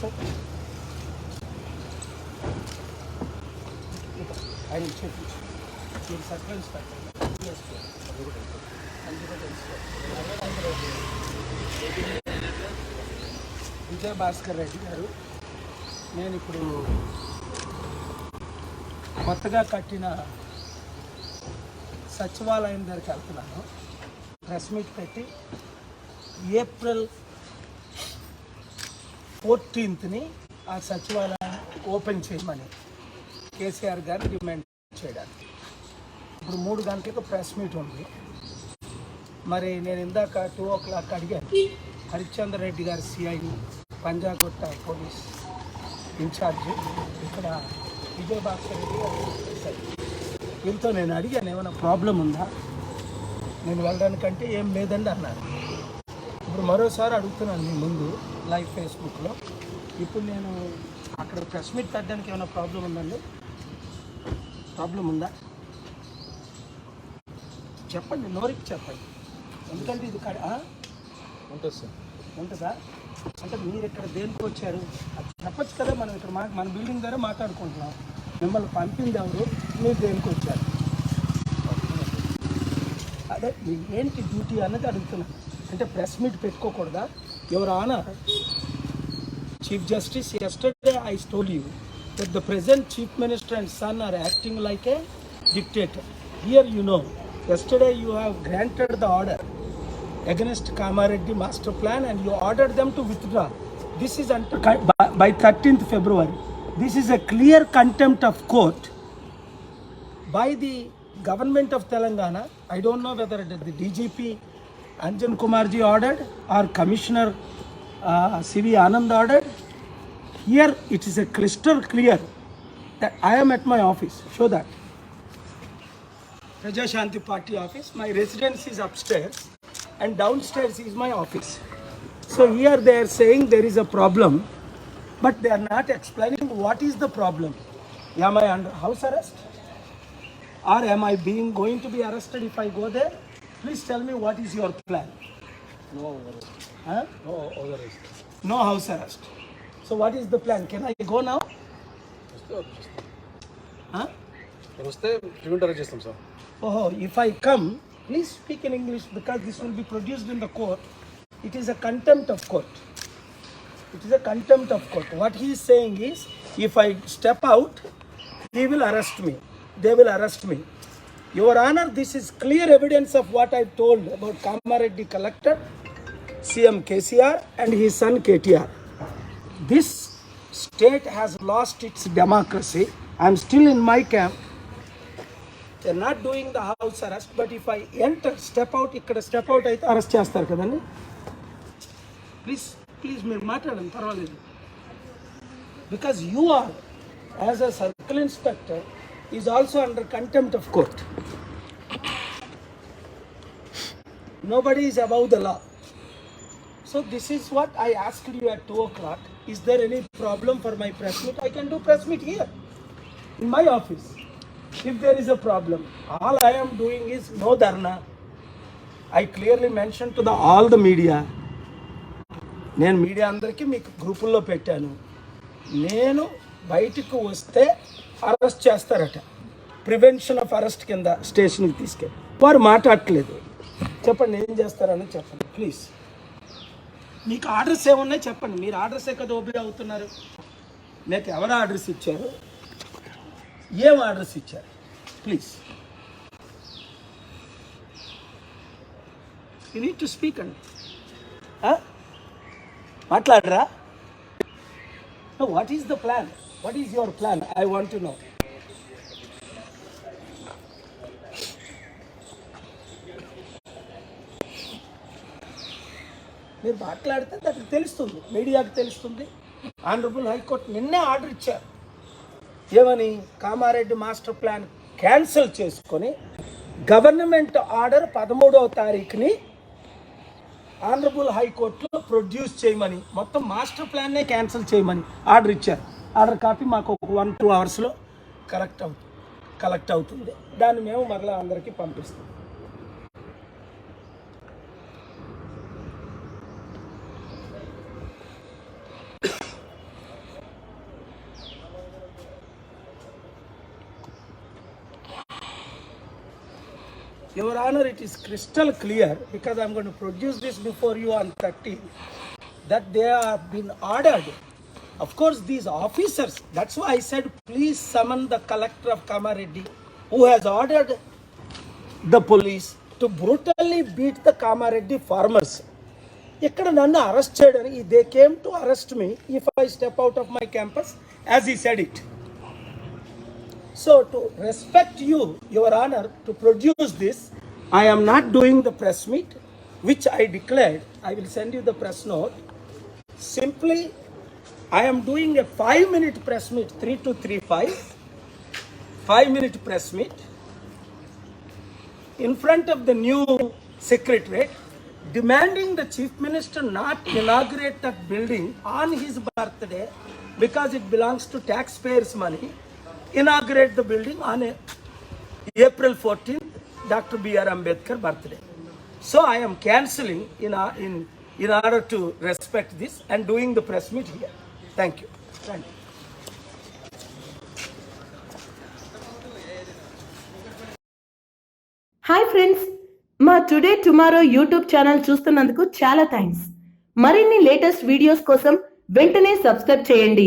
చెప్పు ఆయన చెప్పు మీరు సర్కిల్ ఇన్స్పెక్టర్ విజయ భాస్కర్ రెడ్డి గారు నేను ఇప్పుడు కొత్తగా కట్టిన సచివాలయం దగ్గరికి వెళ్తున్నాను. ప్రెస్ మీట్ పెట్టి ఏప్రిల్ ఫోర్టీన్త్ని ఆ సచివాలయాన్ని ఓపెన్ చేయమని కేసీఆర్ గారు డిమాండ్ చేయడానికి ఇప్పుడు మూడు గంటలకు ప్రెస్ మీట్ ఉంది. మరి నేను ఇందాక టూ ఓ క్లాక్ అడిగాను. హరిశ్చంద్ర రెడ్డి గారు సిఐని పంజాగుట్ట పోలీస్ ఇన్ఛార్జ్ ఇక్కడ విజయభాస్కర్ రెడ్డి గారు వీళ్ళతో నేను అడిగాను ఏమైనా ప్రాబ్లం ఉందా? నేను వెళ్ళడానికంటే ఏం లేదండి అన్నారు. ఇప్పుడు మరోసారి అడుగుతున్నాను మీ ముందు లైవ్ ఫేస్బుక్లో. ఇప్పుడు నేను అక్కడ ప్రెస్ మీట్ పెట్టడానికి ఏమైనా ప్రాబ్లం ఉందండి? ప్రాబ్లం ఉందా? చెప్పండి నోరికి చెప్పండి. ఎందుకంటే ఇది కడ? ఉంటుంది సార్. ఉంటుందా? అంటే మీరు ఇక్కడ దేనికి వచ్చారు? అది చెప్పచ్చు కదా మనం ఇక్కడ మా మన బిల్డింగ్ దగ్గర మాట్లాడుకుంటున్నాం. మిమ్మల్ని పంపింది ఎవరు మీరు దేనికి వచ్చారు? అదే ఏంటి డ్యూటీ అన్నది అడుగుతున్నాను అంటే ప్రెస్ మీట్ పెట్టుకోకూడదా ఎవరు honour chief justice yesterday I stole you that the present chief minister and son are acting like a dictator. Here you know, yesterday you have granted the order against Kamareddy master plan and you ordered them to withdraw. This is under, by, by 13th February. This is a clear contempt of court by the government of Telangana. I don't know whether it is the DGP Anjan Kumarji ordered or Commissioner uh, CV Anand ordered. Here it is a crystal clear that I am at my office. Show that. Praja Shanti Party office. My residence is upstairs and downstairs is my office. So here they are saying there is a problem, but they are not explaining what is the problem. Am I under house arrest? Or am I being going to be arrested if I go there? Please tell me what is your plan? No arrest. Huh? No arrest. No house arrest. So what is the plan? Can I go now? Huh? Oh, if I come, please speak in English because this will be produced in the court. It is a contempt of court. It is a contempt of court. What he is saying is, if I step out, he will arrest me. They will arrest me. Your Honor, this is clear evidence of what I told about Kamareddy collector, CM KCR, and his son KTR. This state has lost its democracy. I am still in my camp. They are not doing the house arrest but if I enter step out ఇక్కడ step out అయితే arrest చేస్తారు కదండి please please మీరు మాట్లాడండి పర్వాలేదు because you are as a circle inspector is also under contempt of court nobody is above the law. So this is what I asked you at 2 o'clock. Is there any problem for my press meet? I can do press meet here, in my office. If there is a problem, all I am doing is no dharna. I clearly mentioned to the all the media. నేను media అందరికీ మీకు గ్రూపుల్లో పెట్టాను నేను బయటకు వస్తే arrest చేస్తారట prevention of arrest కింద స్టేషన్కి తీసుకెళ్ళి వారు మాట్లాడట్లేదు చెప్పండి ఏం చేస్తారని చెప్పండి ప్లీజ్ మీకు ఆర్డర్స్ ఏమున్నాయి చెప్పండి. మీరు ఆర్డర్స్ కదా ఓపెన్ అవుతున్నారు? మీకు ఎవరు ఆర్డర్స్ ఇచ్చారు? ఏం ఆర్డర్స్ ఇచ్చారు? Please you need to speak అండి మాట్లాడరా? What is the plan what is your plan I want to know మీరు మాట్లాడితే దానికి తెలుస్తుంది మీడియాకి తెలుస్తుంది. ఆనరబుల్ హైకోర్టు నిన్నే ఆర్డర్ ఇచ్చారు. ఏమని? కామారెడ్డి మాస్టర్ ప్లాన్ క్యాన్సిల్ చేసుకొని గవర్నమెంట్ ఆర్డర్ పదమూడవ తారీఖుని ఆనరబుల్ హైకోర్టులో ప్రొడ్యూస్ చేయమని మొత్తం మాస్టర్ ప్లాన్నే క్యాన్సిల్ చేయమని ఆర్డర్ ఇచ్చారు. ఆర్డర్ కాపీ మాకు ఒక వన్ టూ అవర్స్లో కరెక్ట్ అవుతుంది కలెక్ట్ అవుతుంది. దాన్ని మేము మరలా అందరికీ పంపిస్తాం. Your Honor, it is crystal clear because I'm going to produce this before you on 13 that they have been ordered. Of course, these officers, that's why I said, please summon the collector of Kamareddy who has ordered the police to brutally beat the Kamareddy farmers. ఇక్కడ నన్ను arrest చేయడానికి they came to arrest me if I step out of my campus as he said it So to respect you, your honor, to produce this, I am not doing the press meet, which I declared. I will send you the press note. Simply, I am doing a five-minute press meet, three to three five, five-minute press meet in front of the new secretary, demanding the chief minister not inaugurate that building on his birthday because it belongs to taxpayers' money. Inaugurate the building on a april 14th dr br ambedkar birthday so i am cancelling in, a- in in order to respect this and doing the press meet here thank you thank you hi friends మా today tomorrow YouTube channel చూస్తున్నందుకు చాలా thanks మరిన్ని latest videos కోసం వెంటనే subscribe చేయండి